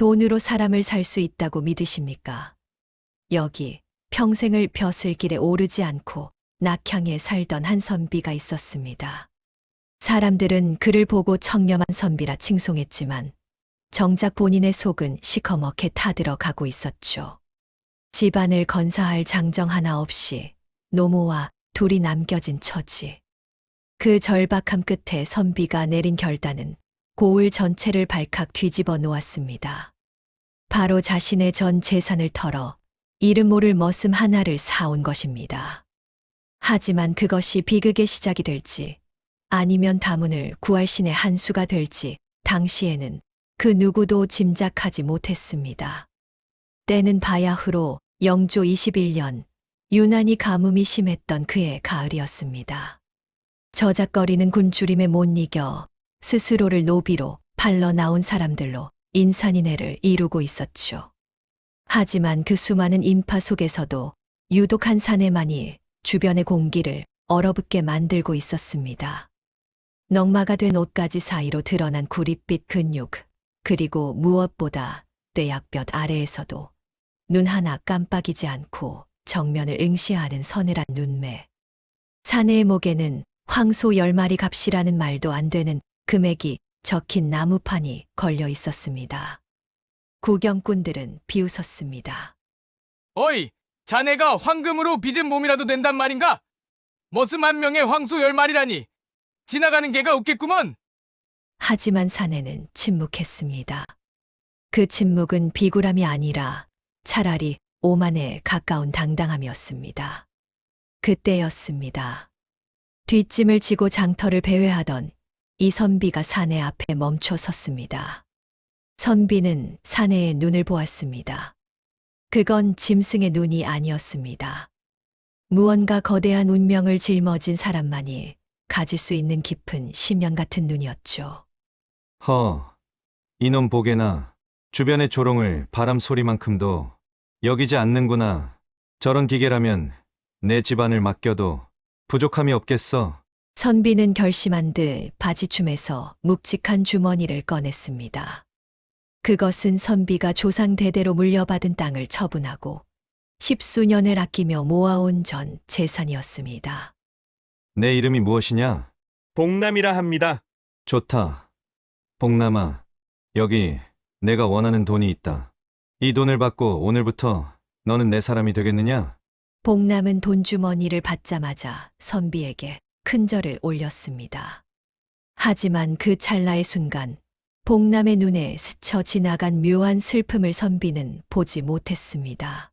돈으로 사람을 살 수 있다고 믿으십니까? 여기 평생을 벼슬 길에 오르지 않고 낙향에 살던 한 선비가 있었습니다. 사람들은 그를 보고 청렴한 선비라 칭송했지만 정작 본인의 속은 시커멓게 타들어 가고 있었죠. 집안을 건사할 장정 하나 없이 노모와 둘이 남겨진 처지. 그 절박함 끝에 선비가 내린 결단은 고을 전체를 발칵 뒤집어 놓았습니다. 바로 자신의 전 재산을 털어 이름 모를 머슴 하나를 사온 것입니다. 하지만 그것이 비극의 시작이 될지 아니면 다문을 구할 신의 한 수가 될지 당시에는 그 누구도 짐작하지 못했습니다. 때는 바야흐로 영조 21년 유난히 가뭄이 심했던 그의 가을이었습니다. 저작거리는 군주림에 못 이겨 스스로를 노비로 팔러 나온 사람들로 인산인해를 이루고 있었죠. 하지만 그 수많은 인파 속에서도 유독 한 사내만이 주변의 공기를 얼어붙게 만들고 있었습니다. 넝마가 된 옷가지 사이로 드러난 구릿빛 근육, 그리고 무엇보다 떼약볕 아래에서도 눈 하나 깜빡이지 않고 정면을 응시하는 서늘한 눈매. 사내의 목에는 황소 열 마리 값이라는 말도 안 되는 금액이 적힌 나무판이 걸려 있었습니다. 구경꾼들은 비웃었습니다. 어이, 자네가 황금으로 빚은 몸이라도 된단 말인가? 머슴 한 명에 황소 열 마리라니. 지나가는 개가 웃겠구먼. 하지만 사내는 침묵했습니다. 그 침묵은 비굴함이 아니라 차라리 오만에 가까운 당당함이었습니다. 그때였습니다. 뒷짐을 지고 장터를 배회하던 이 선비가 사내 앞에 멈춰 섰습니다. 선비는 사내의 눈을 보았습니다. 그건 짐승의 눈이 아니었습니다. 무언가 거대한 운명을 짊어진 사람만이 가질 수 있는 깊은 심연 같은 눈이었죠. 허, 이놈 보게나 주변의 조롱을 바람 소리만큼도 여기지 않는구나. 저런 기계라면 내 집안을 맡겨도 부족함이 없겠어. 선비는 결심한 듯 바지춤에서 묵직한 주머니를 꺼냈습니다. 그것은 선비가 조상 대대로 물려받은 땅을 처분하고 십수년을 아끼며 모아온 전 재산이었습니다. 내 이름이 무엇이냐? 복남이라 합니다. 좋다. 복남아, 여기 내가 원하는 돈이 있다. 이 돈을 받고 오늘부터 너는 내 사람이 되겠느냐? 복남은 돈주머니를 받자마자 선비에게 큰 절을 올렸습니다. 하지만 그 찰나의 순간 복남의 눈에 스쳐 지나간 묘한 슬픔을 선비는 보지 못했습니다.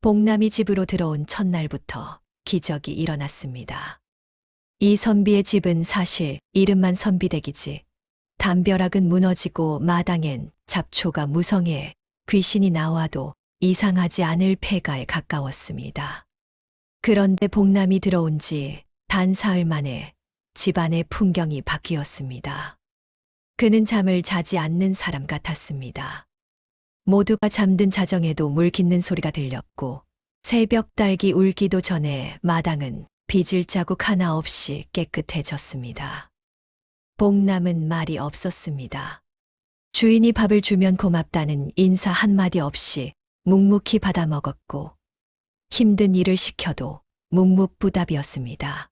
복남이 집으로 들어온 첫날부터 기적이 일어났습니다. 이 선비의 집은 사실 이름만 선비댁이지 담벼락은 무너지고 마당엔 잡초가 무성해 귀신이 나와도 이상하지 않을 폐가에 가까웠습니다. 그런데 복남이 들어온 지 단 사흘 만에 집안의 풍경이 바뀌었습니다. 그는 잠을 자지 않는 사람 같았습니다. 모두가 잠든 자정에도 물 깃는 소리가 들렸고 새벽 딸기 울기도 전에 마당은 빚을 자국 하나 없이 깨끗해졌습니다. 복남은 말이 없었습니다. 주인이 밥을 주면 고맙다는 인사 한마디 없이 묵묵히 받아 먹었고 힘든 일을 시켜도 묵묵부답이었습니다.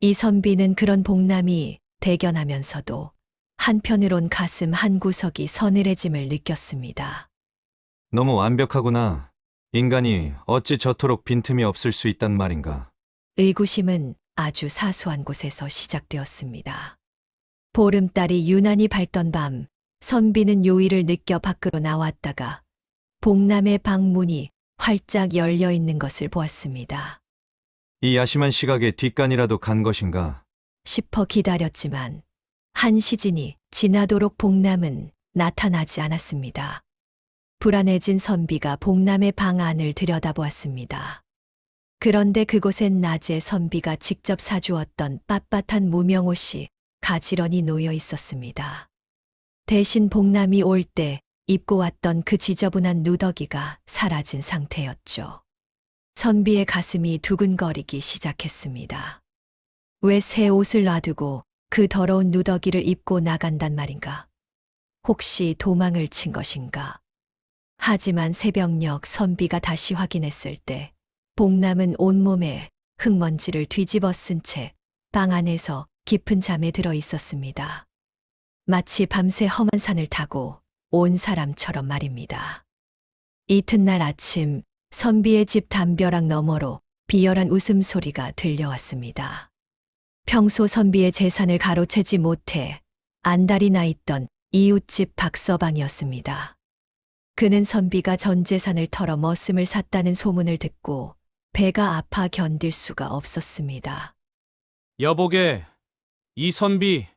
이 선비는 그런 복남이 대견하면서도 한편으론 가슴 한 구석이 서늘해짐을 느꼈습니다. 너무 완벽하구나. 인간이 어찌 저토록 빈틈이 없을 수 있단 말인가. 의구심은 아주 사소한 곳에서 시작되었습니다. 보름달이 유난히 밝던 밤, 선비는 요일을 느껴 밖으로 나왔다가 복남의 방문이 활짝 열려 있는 것을 보았습니다. 이 야심한 시각에 뒷간이라도 간 것인가? 싶어 기다렸지만 한 시즌이 지나도록 복남은 나타나지 않았습니다. 불안해진 선비가 복남의 방 안을 들여다보았습니다. 그런데 그곳엔 낮에 선비가 직접 사주었던 빳빳한 무명옷이 가지런히 놓여 있었습니다. 대신 복남이 올 때 입고 왔던 그 지저분한 누더기가 사라진 상태였죠. 선비의 가슴이 두근거리기 시작했습니다. 왜 새 옷을 놔두고 그 더러운 누더기를 입고 나간단 말인가? 혹시 도망을 친 것인가? 하지만 새벽녘 선비가 다시 확인했을 때 복남은 온몸에 흙먼지를 뒤집어 쓴채방 안에서 깊은 잠에 들어 있었습니다. 마치 밤새 험한 산을 타고 온 사람처럼 말입니다. 이튿날 아침 선비의 집 담벼락 너머로 비열한 웃음소리가 들려왔습니다. 평소 선비의 재산을 가로채지 못해 안달이 나 있던 이웃집 박서방이었습니다. 그는 선비가 전 재산을 털어 머슴을 샀다는 소문을 듣고 배가 아파 견딜 수가 없었습니다. 여보게, 이 선비,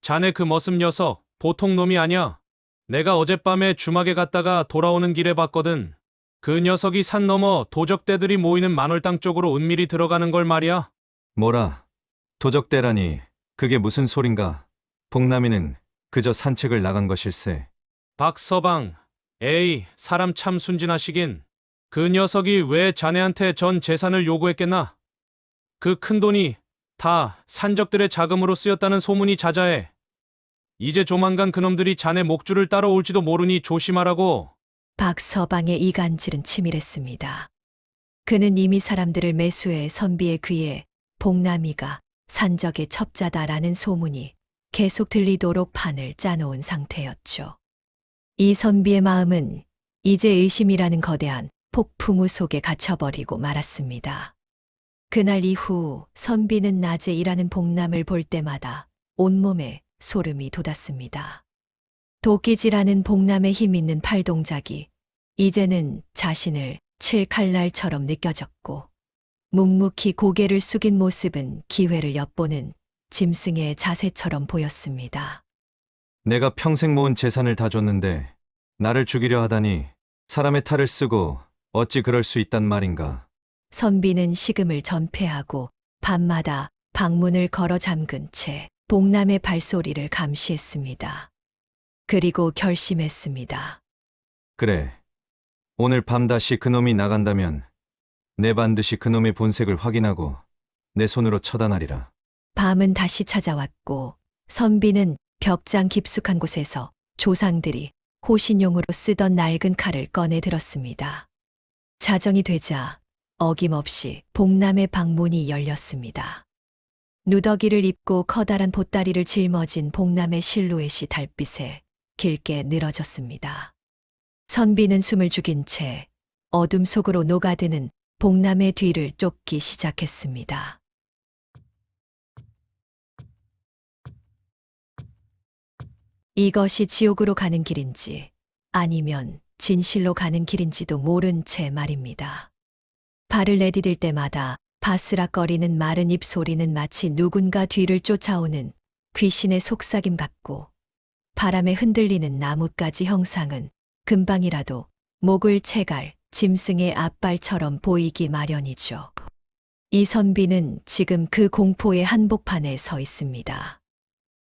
자네 그 머슴 녀석 보통 놈이 아니야. 내가 어젯밤에 주막에 갔다가 돌아오는 길에 봤거든. 그 녀석이 산 너머 도적대들이 모이는 만월당 쪽으로 은밀히 들어가는 걸 말이야. 뭐라? 도적대라니 그게 무슨 소린가? 복남이는 그저 산책을 나간 것일세. 박서방, 에이, 사람 참 순진하시긴. 그 녀석이 왜 자네한테 전 재산을 요구했겠나? 그 큰 돈이 다 산적들의 자금으로 쓰였다는 소문이 자자해. 이제 조만간 그놈들이 자네 목줄을 따라올지도 모르니 조심하라고. 박서방의 이간질은 치밀했습니다. 그는 이미 사람들을 매수해 선비의 귀에 복남이가 산적의 첩자다라는 소문이 계속 들리도록 판을 짜놓은 상태였죠. 이 선비의 마음은 이제 의심이라는 거대한 폭풍우 속에 갇혀버리고 말았습니다. 그날 이후 선비는 낮에 일하는 복남을 볼 때마다 온몸에 소름이 돋았습니다. 도끼질하는 복남의 힘 있는 팔 동작이 이제는 자신을 칠 칼날처럼 느껴졌고 묵묵히 고개를 숙인 모습은 기회를 엿보는 짐승의 자세처럼 보였습니다. 내가 평생 모은 재산을 다 줬는데 나를 죽이려 하다니 사람의 탈을 쓰고 어찌 그럴 수 있단 말인가? 선비는 식음을 전폐하고 밤마다 방문을 걸어 잠근 채 복남의 발소리를 감시했습니다. 그리고 결심했습니다. 그래. 오늘 밤 다시 그놈이 나간다면 내 반드시 그놈의 본색을 확인하고 내 손으로 처단하리라. 밤은 다시 찾아왔고 선비는 벽장 깊숙한 곳에서 조상들이 호신용으로 쓰던 낡은 칼을 꺼내 들었습니다. 자정이 되자 어김없이 복남의 방문이 열렸습니다. 누더기를 입고 커다란 보따리를 짊어진 복남의 실루엣이 달빛에 길게 늘어졌습니다. 선비는 숨을 죽인 채 어둠 속으로 녹아드는 복남의 뒤를 쫓기 시작했습니다. 이것이 지옥으로 가는 길인지 아니면 진실로 가는 길인지도 모른 채 말입니다. 발을 내디딜 때마다 바스락거리는 마른 입 소리는 마치 누군가 뒤를 쫓아오는 귀신의 속삭임 같고 바람에 흔들리는 나뭇가지 형상은 금방이라도 목을 채갈 짐승의 앞발처럼 보이기 마련이죠. 이 선비는 지금 그 공포의 한복판에 서 있습니다.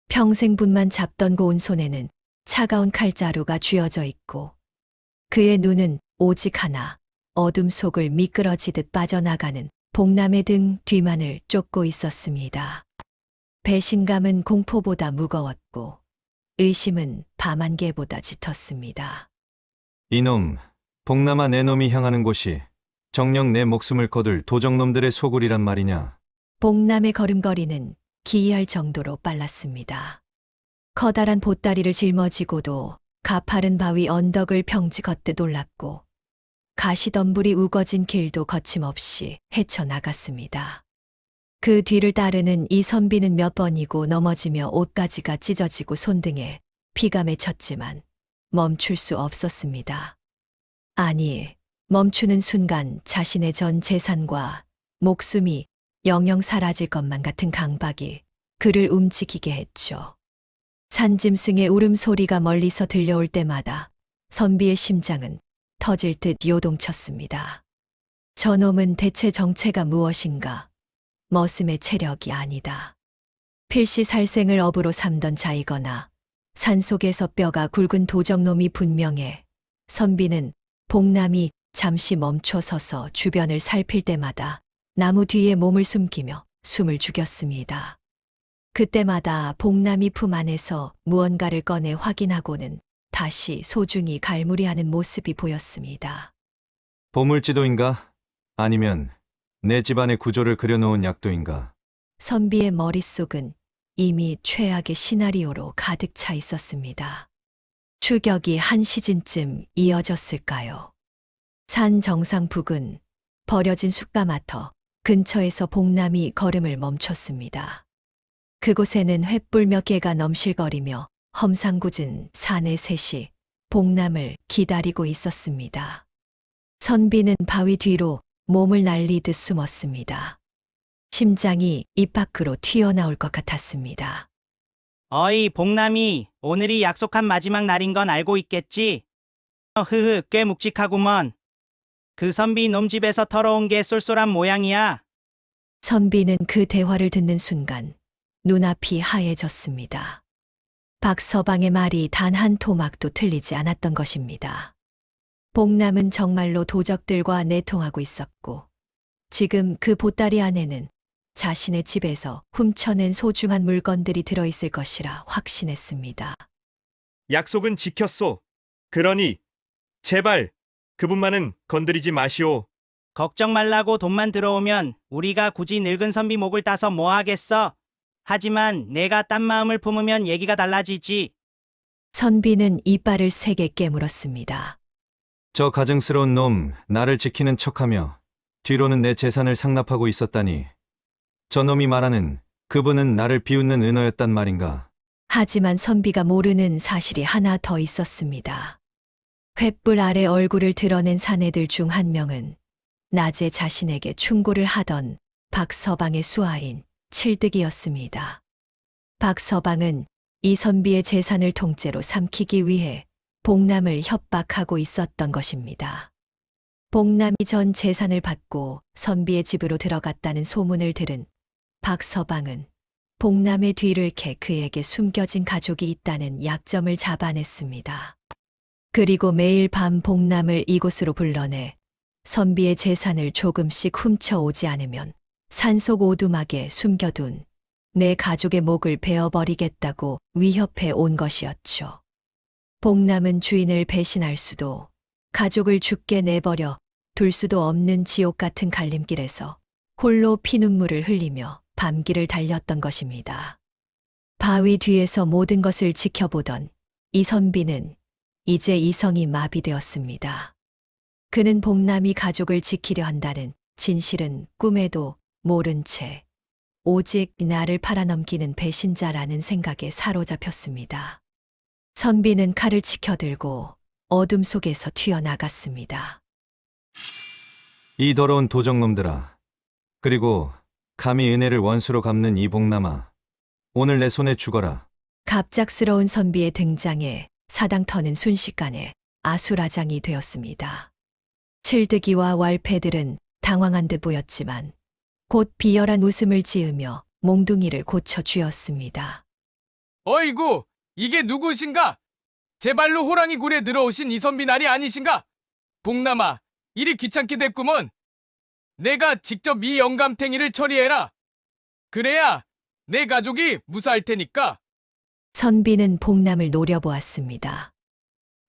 평생 분만 잡던 고운 손에는 차가운 칼자루가 쥐어져 있고 그의 눈은 오직 하나 어둠 속을 미끄러지듯 빠져나가는 복남의 등 뒤만을 쫓고 있었습니다. 배신감은 공포보다 무거웠고 의심은 밤안개보다 짙었습니다. 이놈, 복남아 내 놈이 향하는 곳이 정녕 내 목숨을 거둘 도적놈들의 소굴이란 말이냐? 복남의 걸음걸이는 기이할 정도로 빨랐습니다. 커다란 보따리를 짊어지고도 가파른 바위 언덕을 평지 걷듯 올랐고 가시덤불이 우거진 길도 거침없이 헤쳐나갔습니다. 그 뒤를 따르는 이 선비는 몇 번이고 넘어지며 옷가지가 찢어지고 손등에 피가 맺혔지만 멈출 수 없었습니다. 아니, 멈추는 순간 자신의 전 재산과 목숨이 영영 사라질 것만 같은 강박이 그를 움직이게 했죠. 산짐승의 울음소리가 멀리서 들려올 때마다 선비의 심장은 터질 듯 요동쳤습니다. 저놈은 대체 정체가 무엇인가? 머슴의 체력이 아니다. 필시 살생을 업으로 삼던 자이거나 산속에서 뼈가 굵은 도적놈이 분명해 선비는 복남이 잠시 멈춰 서서 주변을 살필 때마다 나무 뒤에 몸을 숨기며 숨을 죽였습니다. 그때마다 복남이 품 안에서 무언가를 꺼내 확인하고는 다시 소중히 갈무리하는 모습이 보였습니다. 보물지도인가? 아니면 내 집안의 구조를 그려놓은 약도인가? 선비의 머릿속은 이미 최악의 시나리오로 가득 차 있었습니다. 추격이 한 시즌쯤 이어졌을까요? 산 정상 북은 버려진 숯가마터 근처에서 복남이 걸음을 멈췄습니다. 그곳에는 횃불 몇 개가 넘실거리며 험상궂은 산의 셋이 복남을 기다리고 있었습니다. 선비는 바위 뒤로 몸을 날리듯 숨었습니다. 심장이 입 밖으로 튀어나올 것 같았습니다. 어이, 복남이, 오늘이 약속한 마지막 날인 건 알고 있겠지? 어, 흐흐, 꽤 묵직하구먼. 그 선비 놈 집에서 털어온 게 쏠쏠한 모양이야. 선비는 그 대화를 듣는 순간 눈앞이 하얘졌습니다. 박서방의 말이 단 한 토막도 틀리지 않았던 것입니다. 복남은 정말로 도적들과 내통하고 있었고, 지금 그 보따리 안에는 자신의 집에서 훔쳐낸 소중한 물건들이 들어있을 것이라 확신했습니다. 약속은 지켰소. 그러니 제발 그분만은 건드리지 마시오. 걱정 말라고 돈만 들어오면 우리가 굳이 늙은 선비 목을 따서 뭐 하겠어? 하지만 내가 딴 마음을 품으면 얘기가 달라지지. 선비는 이빨을 세게 깨물었습니다. 저 가증스러운 놈 나를 지키는 척하며 뒤로는 내 재산을 상납하고 있었다니. 저 놈이 말하는 그분은 나를 비웃는 은어였단 말인가? 하지만 선비가 모르는 사실이 하나 더 있었습니다. 횃불 아래 얼굴을 드러낸 사내들 중 한 명은 낮에 자신에게 충고를 하던 박서방의 수하인 칠득이었습니다. 박서방은 이 선비의 재산을 통째로 삼키기 위해 복남을 협박하고 있었던 것입니다. 복남이 전 재산을 받고 선비의 집으로 들어갔다는 소문을 들은 박서방은 복남의 뒤를 캐 그에게 숨겨진 가족이 있다는 약점을 잡아냈습니다. 그리고 매일 밤 복남을 이곳으로 불러내 선비의 재산을 조금씩 훔쳐오지 않으면 산속 오두막에 숨겨둔 내 가족의 목을 베어버리겠다고 위협해 온 것이었죠. 복남은 주인을 배신할 수도 가족을 죽게 내버려 둘 수도 없는 지옥 같은 갈림길에서 홀로 피눈물을 흘리며 밤길을 달렸던 것입니다. 바위 뒤에서 모든 것을 지켜보던 이선비는 이제 이성이 마비되었습니다. 그는 복남이 가족을 지키려 한다는 진실은 꿈에도 모른 채 오직 나를 팔아넘기는 배신자라는 생각에 사로잡혔습니다. 선비는 칼을 치켜들고 어둠 속에서 튀어나갔습니다. 이 더러운 도적놈들아. 그리고 감히 은혜를 원수로 갚는 이 복남아. 오늘 내 손에 죽어라. 갑작스러운 선비의 등장에 사당터는 순식간에 아수라장이 되었습니다. 칠드기와 왈패들은 당황한 듯 보였지만 곧 비열한 웃음을 지으며 몽둥이를 고쳐 쥐었습니다. 어이구, 이게 누구신가? 제 발로 호랑이 굴에 들어오신 이선비 날이 아니신가? 복남아, 일이 귀찮게 됐구먼. 내가 직접 이 영감탱이를 처리해라. 그래야 내 가족이 무사할 테니까. 선비는 복남을 노려보았습니다.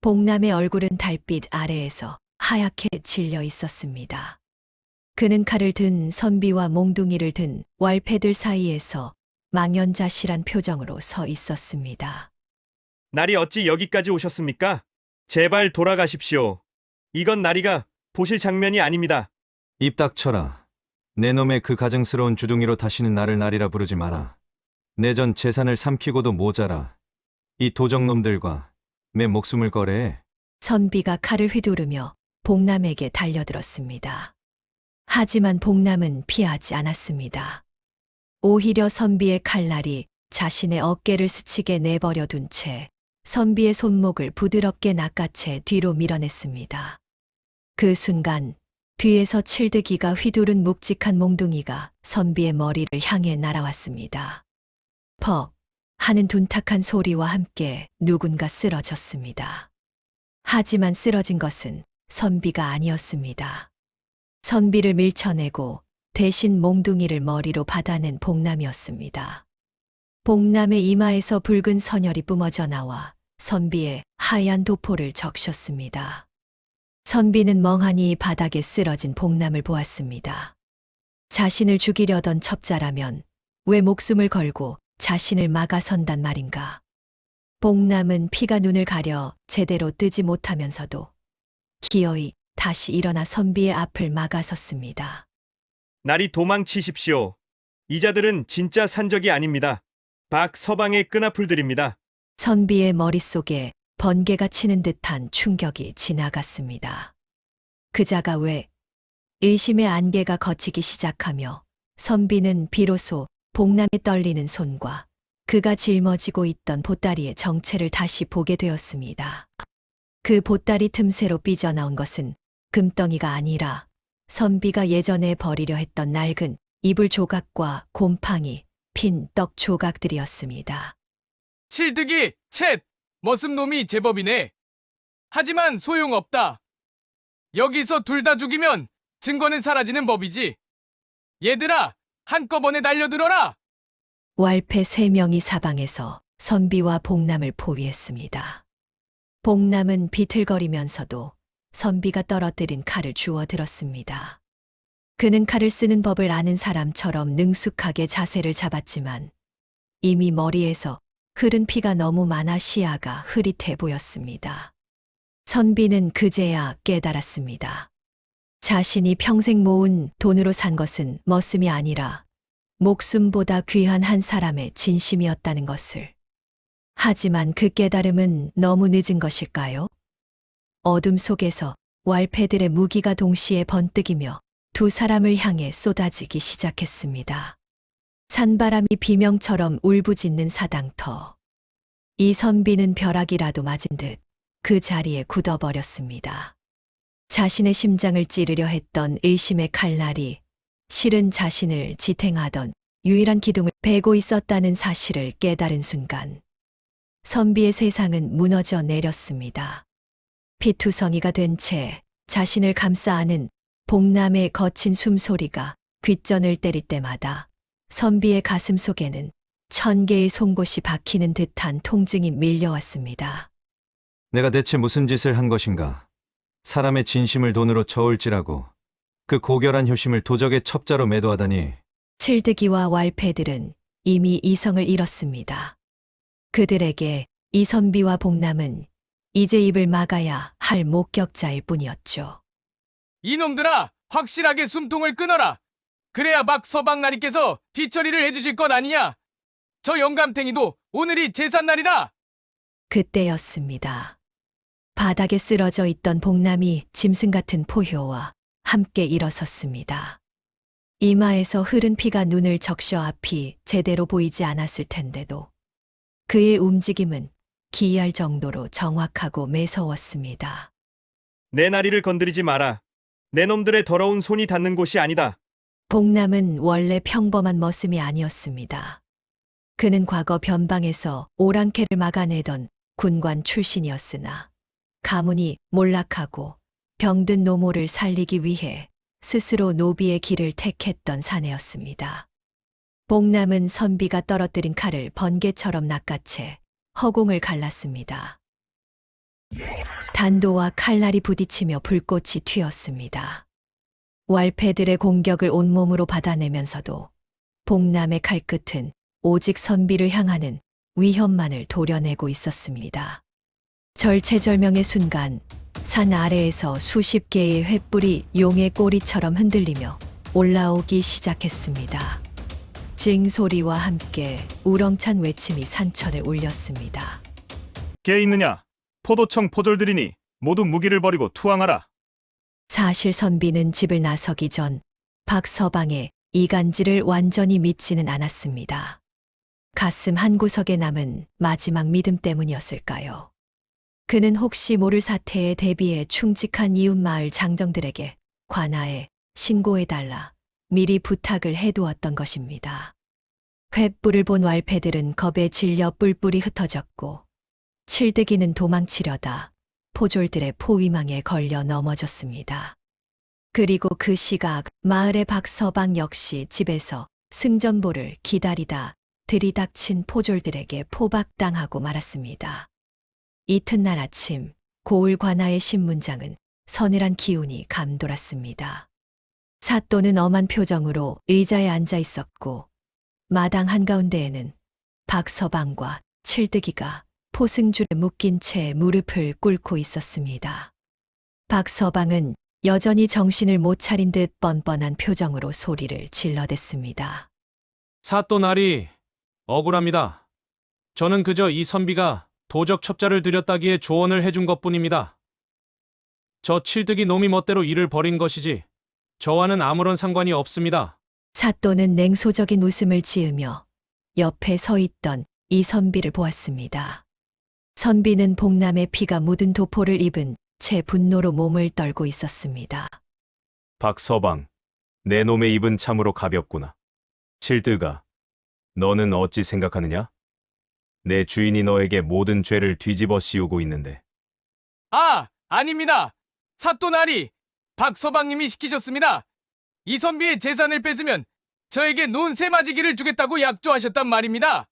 복남의 얼굴은 달빛 아래에서 하얗게 질려 있었습니다. 그는 칼을 든 선비와 몽둥이를 든 왈패들 사이에서 망연자실한 표정으로 서 있었습니다. 날이 어찌 여기까지 오셨습니까? 제발 돌아가십시오. 이건 나리가 보실 장면이 아닙니다. 입 닥쳐라. 내 놈의 그 가증스러운 주둥이로 다시는 나를 날이라 부르지 마라. 내 전 재산을 삼키고도 모자라. 이 도적놈들과 내 목숨을 거래해. 선비가 칼을 휘두르며 복남에게 달려들었습니다. 하지만 복남은 피하지 않았습니다. 오히려 선비의 칼날이 자신의 어깨를 스치게 내버려 둔 채 선비의 손목을 부드럽게 낚아채 뒤로 밀어냈습니다. 그 순간 뒤에서 칠드기가 휘두른 묵직한 몽둥이가 선비의 머리를 향해 날아왔습니다. 퍽 하는 둔탁한 소리와 함께 누군가 쓰러졌습니다. 하지만 쓰러진 것은 선비가 아니었습니다. 선비를 밀쳐내고 대신 몽둥이를 머리로 받아낸 복남이었습니다. 복남의 이마에서 붉은 선혈이 뿜어져 나와 선비의 하얀 도포를 적셨습니다. 선비는 멍하니 바닥에 쓰러진 복남을 보았습니다. 자신을 죽이려던 첩자라면 왜 목숨을 걸고 자신을 막아선단 말인가. 복남은 피가 눈을 가려 제대로 뜨지 못하면서도 기어이 다시 일어나 선비의 앞을 막아섰습니다. 나리 도망치십시오. 이자들은 진짜 산적이 아닙니다. 박 서방의 끈아풀들입니다. 선비의 머릿속에 번개가 치는 듯한 충격이 지나갔습니다. 그자가 왜 의심의 안개가 걷히기 시작하며 선비는 비로소 복남에 떨리는 손과 그가 짊어지고 있던 보따리의 정체를 다시 보게 되었습니다. 그 보따리 틈새로 삐져나온 것은 금덩이가 아니라 선비가 예전에 버리려 했던 낡은 이불 조각과 곰팡이, 핀 떡 조각들이었습니다. 실드기, 챗, 머슴놈이 제법이네. 하지만 소용없다. 여기서 둘 다 죽이면 증거는 사라지는 법이지. 얘들아, 한꺼번에 달려들어라! 왈패 세 명이 사방에서 선비와 복남을 포위했습니다. 복남은 비틀거리면서도 선비가 떨어뜨린 칼을 주워 들었습니다. 그는 칼을 쓰는 법을 아는 사람처럼 능숙하게 자세를 잡았지만 이미 머리에서 흐른 피가 너무 많아 시야가 흐릿해 보였습니다. 선비는 그제야 깨달았습니다. 자신이 평생 모은 돈으로 산 것은 머슴이 아니라 목숨보다 귀한 한 사람의 진심이었다는 것을. 하지만 그 깨달음은 너무 늦은 것일까요? 어둠 속에서 왈패들의 무기가 동시에 번뜩이며 두 사람을 향해 쏟아지기 시작했습니다. 산바람이 비명처럼 울부짖는 사당터. 이 선비는 벼락이라도 맞은 듯 그 자리에 굳어버렸습니다. 자신의 심장을 찌르려 했던 의심의 칼날이 실은 자신을 지탱하던 유일한 기둥을 베고 있었다는 사실을 깨달은 순간 선비의 세상은 무너져 내렸습니다. 피투성이가 된 채 자신을 감싸 안은 복남의 거친 숨소리가 귓전을 때릴 때마다 선비의 가슴 속에는 천 개의 송곳이 박히는 듯한 통증이 밀려왔습니다. 내가 대체 무슨 짓을 한 것인가? 사람의 진심을 돈으로 저울질하고 그 고결한 효심을 도적의 첩자로 매도하다니 칠드기와 왈패들은 이미 이성을 잃었습니다. 그들에게 이선비와 복남은 이제 입을 막아야 할 목격자일 뿐이었죠. 이놈들아, 확실하게 숨통을 끊어라! 그래야 막 서방나리께서 뒤처리를 해주실 것 아니냐? 저 영감탱이도 오늘이 제삿날이다! 그때였습니다. 바닥에 쓰러져 있던 복남이 짐승 같은 포효와 함께 일어섰습니다. 이마에서 흐른 피가 눈을 적셔 앞이 제대로 보이지 않았을 텐데도 그의 움직임은 기이할 정도로 정확하고 매서웠습니다. 내 나리를 건드리지 마라. 내 놈들의 더러운 손이 닿는 곳이 아니다. 복남은 원래 평범한 머슴이 아니었습니다. 그는 과거 변방에서 오랑캐를 막아내던 군관 출신이었으나 가문이 몰락하고 병든 노모를 살리기 위해 스스로 노비의 길을 택했던 사내였습니다. 복남은 선비가 떨어뜨린 칼을 번개처럼 낚아채 허공을 갈랐습니다. 단도와 칼날이 부딪히며 불꽃이 튀었습니다. 왈패들의 공격을 온몸으로 받아내면서도 복남의 칼끝은 오직 선비를 향하는 위협만을 도려내고 있었습니다. 절체절명의 순간 산 아래에서 수십 개의 횃불이 용의 꼬리처럼 흔들리며 올라오기 시작했습니다. 징 소리와 함께 우렁찬 외침이 산천을 울렸습니다. 개 있느냐? 포도청 포졸들이니 모두 무기를 버리고 투항하라. 사실 선비는 집을 나서기 전 박서방의 이간질을 완전히 믿지는 않았습니다. 가슴 한구석에 남은 마지막 믿음 때문이었을까요? 그는 혹시 모를 사태에 대비해 충직한 이웃 마을 장정들에게 관하에 신고해달라 미리 부탁을 해두었던 것입니다. 횃불을 본 왈패들은 겁에 질려 뿔뿔이 흩어졌고 칠드기는 도망치려다 포졸들의 포위망에 걸려 넘어졌습니다. 그리고 그 시각 마을의 박서방 역시 집에서 승전보를 기다리다 들이닥친 포졸들에게 포박당하고 말았습니다. 이튿날 아침 고을 관아의 신문장은 서늘한 기운이 감돌았습니다. 사또는 엄한 표정으로 의자에 앉아 있었고 마당 한가운데에는 박서방과 칠득이가 포승줄에 묶인 채 무릎을 꿇고 있었습니다. 박서방은 여전히 정신을 못 차린 듯 뻔뻔한 표정으로 소리를 질러댔습니다. 사또 날이 억울합니다. 저는 그저 이 선비가 도적 첩자를 들였다기에 조언을 해준 것 뿐입니다. 저 칠득이 놈이 멋대로 일을 벌인 것이지 저와는 아무런 상관이 없습니다. 사또는 냉소적인 웃음을 지으며 옆에 서 있던 이 선비를 보았습니다. 선비는 복남의 피가 묻은 도포를 입은 채 분노로 몸을 떨고 있었습니다. 박서방, 내 놈의 입은 참으로 가볍구나. 칠드가, 너는 어찌 생각하느냐? 내 주인이 너에게 모든 죄를 뒤집어 씌우고 있는데. 아, 아닙니다. 사또나리 박서방님이 시키셨습니다. 이선비의 재산을 뺏으면 저에게 논 세 마지기를 주겠다고 약조하셨단 말입니다.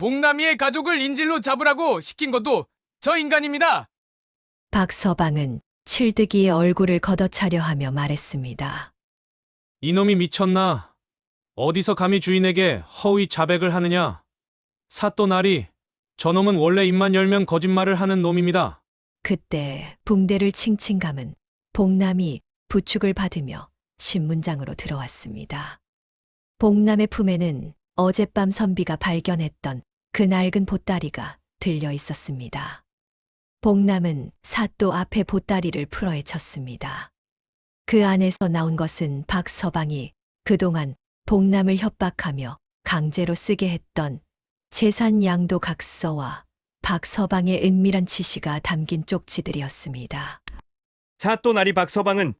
복남이의 가족을 인질로 잡으라고 시킨 것도 저 인간입니다. 박서방은 칠득이의 얼굴을 걷어차려 하며 말했습니다. 이놈이 미쳤나? 어디서 감히 주인에게 허위 자백을 하느냐? 사또 날이 저놈은 원래 입만 열면 거짓말을 하는 놈입니다. 그때 붕대를 칭칭 감은 복남이 부축을 받으며 신문장으로 들어왔습니다. 복남의 품에는 어젯밤 선비가 발견했던 그 낡은 보따리가 들려 있었습니다. 복남은 사또 앞에 보따리를 풀어헤쳤습니다. 그 안에서 나온 것은 박서방이 그동안 복남을 협박하며 강제로 쓰게 했던 재산 양도 각서와 박서방의 은밀한 지시가 담긴 쪽지들이었습니다. 사또 나리 박서방은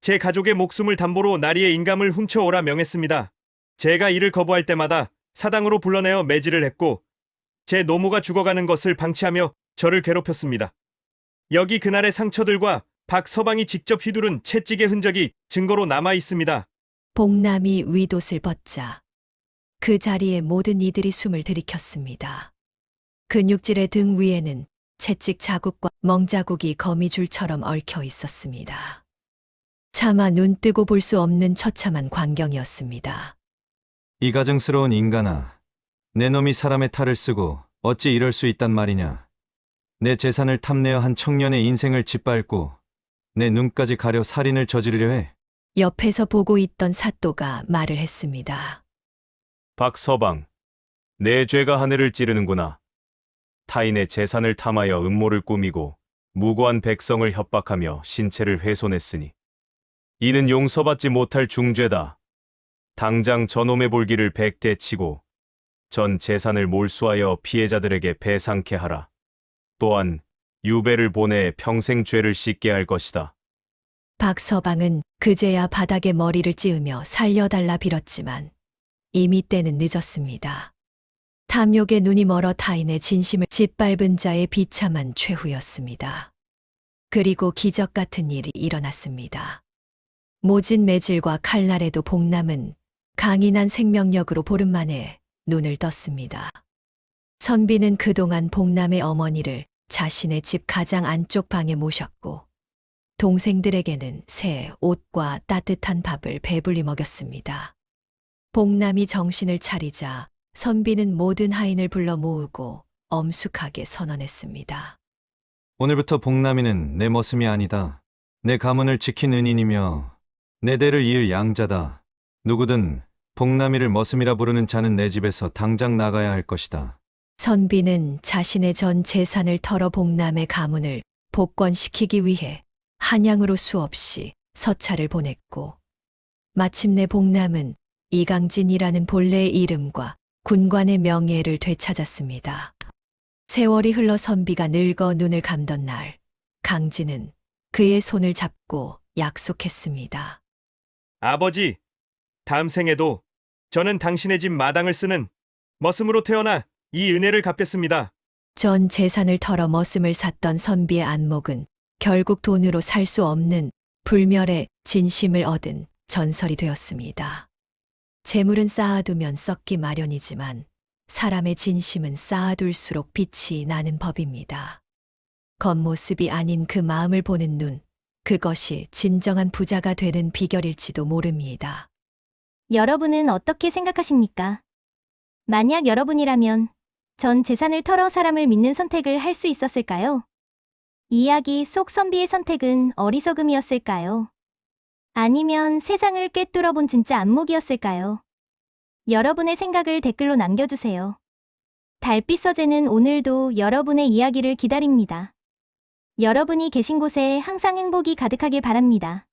제 가족의 목숨을 담보로 나리의 인감을 훔쳐오라 명했습니다. 제가 이를 거부할 때마다 사당으로 불러내어 매질을 했고 제 노모가 죽어가는 것을 방치하며 저를 괴롭혔습니다. 여기 그날의 상처들과 박서방이 직접 휘두른 채찍의 흔적이 증거로 남아 있습니다. 복남이 위옷을 벗자 그 자리에 모든 이들이 숨을 들이켰습니다. 근육질의 등 위에는 채찍 자국과 멍자국이 거미줄처럼 얽혀 있었습니다. 차마 눈 뜨고 볼 수 없는 처참한 광경이었습니다. 이 가증스러운 인간아, 내 놈이 사람의 탈을 쓰고 어찌 이럴 수 있단 말이냐. 내 재산을 탐내어 한 청년의 인생을 짓밟고 내 눈까지 가려 살인을 저지르려 해. 옆에서 보고 있던 사또가 말을 했습니다. 박서방, 내 죄가 하늘을 찌르는구나. 타인의 재산을 탐하여 음모를 꾸미고 무고한 백성을 협박하며 신체를 훼손했으니 이는 용서받지 못할 중죄다. 당장 저놈의 볼기를 백대 치고 전 재산을 몰수하여 피해자들에게 배상케 하라. 또한 유배를 보내 평생 죄를 씻게 할 것이다. 박서방은 그제야 바닥에 머리를 찌으며 살려달라 빌었지만 이미 때는 늦었습니다. 탐욕에 눈이 멀어 타인의 진심을 짓밟은 자의 비참한 최후였습니다. 그리고 기적 같은 일이 일어났습니다. 모진 매질과 칼날에도 복남은 강인한 생명력으로 보름 만에 눈을 떴습니다. 선비는 그동안 복남의 어머니를 자신의 집 가장 안쪽 방에 모셨고 동생들에게는 새 옷과 따뜻한 밥을 배불리 먹였습니다. 복남이 정신을 차리자 선비는 모든 하인을 불러 모으고 엄숙하게 선언했습니다. 오늘부터 복남이는 내 머슴이 아니다. 내 가문을 지킨 은인이며 내 대를 이을 양자다. 누구든 복남이를 머슴이라 부르는 자는 내 집에서 당장 나가야 할 것이다. 선비는 자신의 전 재산을 털어 복남의 가문을 복권시키기 위해 한양으로 수없이 서찰을 보냈고 마침내 복남은 이강진이라는 본래의 이름과 군관의 명예를 되찾았습니다. 세월이 흘러 선비가 늙어 눈을 감던 날, 강진은 그의 손을 잡고 약속했습니다. 아버지, 다음 생에도 저는 당신의 집 마당을 쓰는 머슴으로 태어나 이 은혜를 갚겠습니다. 전 재산을 털어 머슴을 샀던 선비의 안목은 결국 돈으로 살 수 없는 불멸의 진심을 얻은 전설이 되었습니다. 재물은 쌓아두면 썩기 마련이지만 사람의 진심은 쌓아둘수록 빛이 나는 법입니다. 겉모습이 아닌 그 마음을 보는 눈, 그것이 진정한 부자가 되는 비결일지도 모릅니다. 여러분은 어떻게 생각하십니까? 만약 여러분이라면 전 재산을 털어 사람을 믿는 선택을 할 수 있었을까요? 이야기 속 선비의 선택은 어리석음이었을까요? 아니면 세상을 꿰뚫어 본 진짜 안목이었을까요? 여러분의 생각을 댓글로 남겨주세요. 달빛 서재는 오늘도 여러분의 이야기를 기다립니다. 여러분이 계신 곳에 항상 행복이 가득하길 바랍니다.